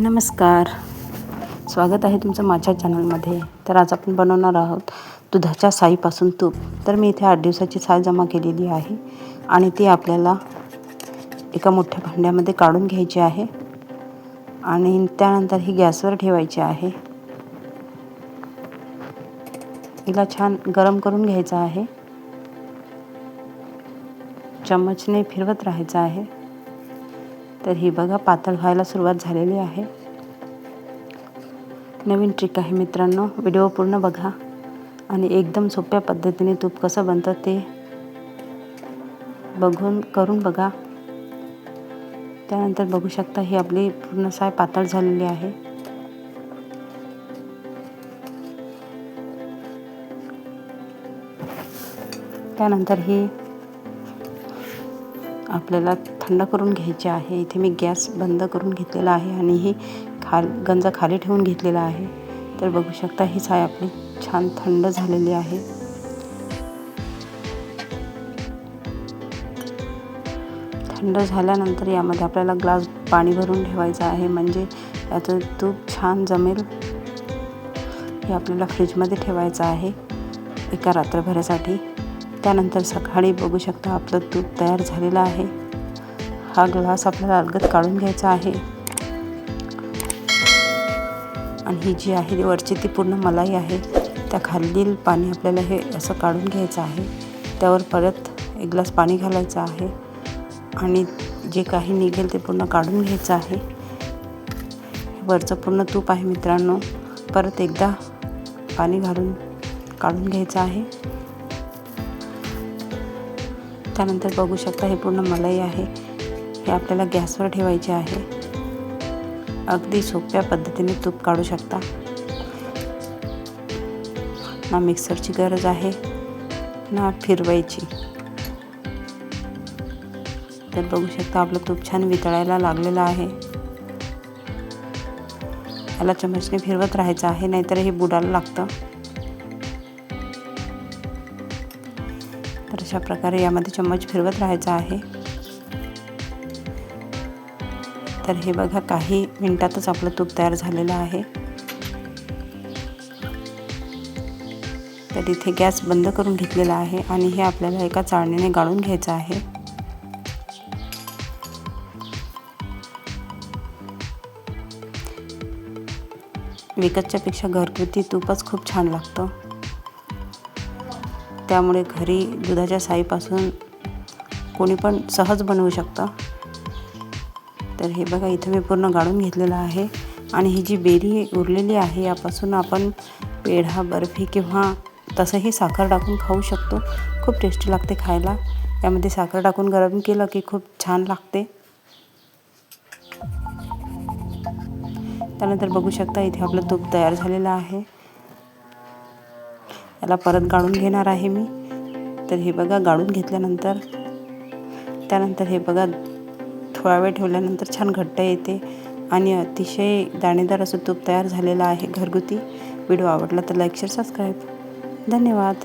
नमस्कार. स्वागत आहे तुमचं माझ्या चॅनलमध्ये. तर आज आपण बनवणार आहोत दुधाच्या साईपासून तूप. तर मी इथे आठ दिवसाची साय जमा केलेली आहे आणि ती आपल्याला एका मोठ्या भांड्यामध्ये काढून घ्यायची आहे आणि त्यानंतर ही गॅसवर ठेवायची आहे. हिला छान गरम करून घ्यायचं आहे. चम्मचने फिरवत राहायचं आहे. तर ही बघा पातळ व्हायला सुरुवात झालेली आहे. नवीन ट्रिक आहे मित्रांनो व्हिडिओ पूर्ण बघा. आणि एकदम सोप्या पद्धतीने तूप कसं बनतं ते बघून करून बघा. त्यानंतर बघू शकता ही आपली पूर्ण साय पातळ झालेली आहे. त्यानंतर ही आपल्याला थंड करून घ्यायची आहे. इथे मी गॅस बंद करून घेतलेला आहे आणि ही खाल गंज खाली ठेवून घेतलेला आहे. तर बघू शकता ही साय आपली छान थंड झालेली आहे. थंड झाल्यानंतर यामध्ये आपल्याला ग्लास पाणी भरून ठेवायचं आहे. म्हणजे याचं तूप छान जमेल. हे आपल्याला फ्रीजमध्ये ठेवायचं आहे एका रात्रभरासाठी. त्यानंतर सकाळी बघू शकता आपलं तूप तयार झालेलं आहे. हा ग्लास आपल्याला अलगद काढून घ्यायचा आहे. आणि ही जी आहे वरची ती पूर्ण मलाई आहे. त्या खालील पाणी आपल्याला हे असं काढून घ्यायचं आहे. त्यावर परत एक ग्लास पाणी घालायचं आहे. आणि जे काही निघेल ते पूर्ण काढून घ्यायचं आहे. वरचं पूर्ण तूप आहे मित्रांनो. परत एकदा पाणी घालून काढून घ्यायचं आहे. त्यानंतर बघू शकता हे पूर्ण मलाई आहे. हे आपल्याला गॅसवर ठेवायचे आहे. अगदी सोप्या पद्धतीने तूप काढू शकता. ना मिक्सरची गरज आहे ना फिरवायची. तर बघू शकता आपलं तूप छान वितळायला लागलेलं आहे. याला चमचने फिरवत राहायचं आहे नाहीतर हे बुडायला लागतं. तर अशा प्रकारे यामध्ये चम्मच फिरवत राहायचा आहे. तर हे बघा काही मिनटातच आपलं तूप तयार झालेलं आहे. तर इथे गॅस बंद करून घेतलेला आहे आणि हे आपल्याला एका चाळणीने गाळून घ्यायचं आहे. विकतच्यापेक्षा घरगुती तूपच खूप छान लागतं. त्यामुळे घरी दुधाच्या साईपासून कोणी पण सहज बनवू शकतं. तर हे बघा इथं मी पूर्ण गाळून घेतलेलं आहे. आणि ही जी बेरी उरलेली आहे यापासून आपण पेढा बर्फी किंवा तसंही साखर टाकून खाऊ शकतो. खूप टेस्टी लागते खायला. यामध्ये साखर टाकून गरम केलं की खूप छान लागते. त्यानंतर बघू शकता इथे आपलं तूप तयार झालेलं आहे. याला परत गाळून घेणार आहे मी. तर हे बघा गाळून घेतल्यानंतर त्यानंतर हे बघा थोडा वेळ ठेवल्यानंतर छान घट्ट येते आणि अतिशय दाणेदार असं तूप तयार झालेलं आहे घरगुती. व्हिडिओ आवडला तर लाईक शेअर सबस्क्राईब धन्यवाद.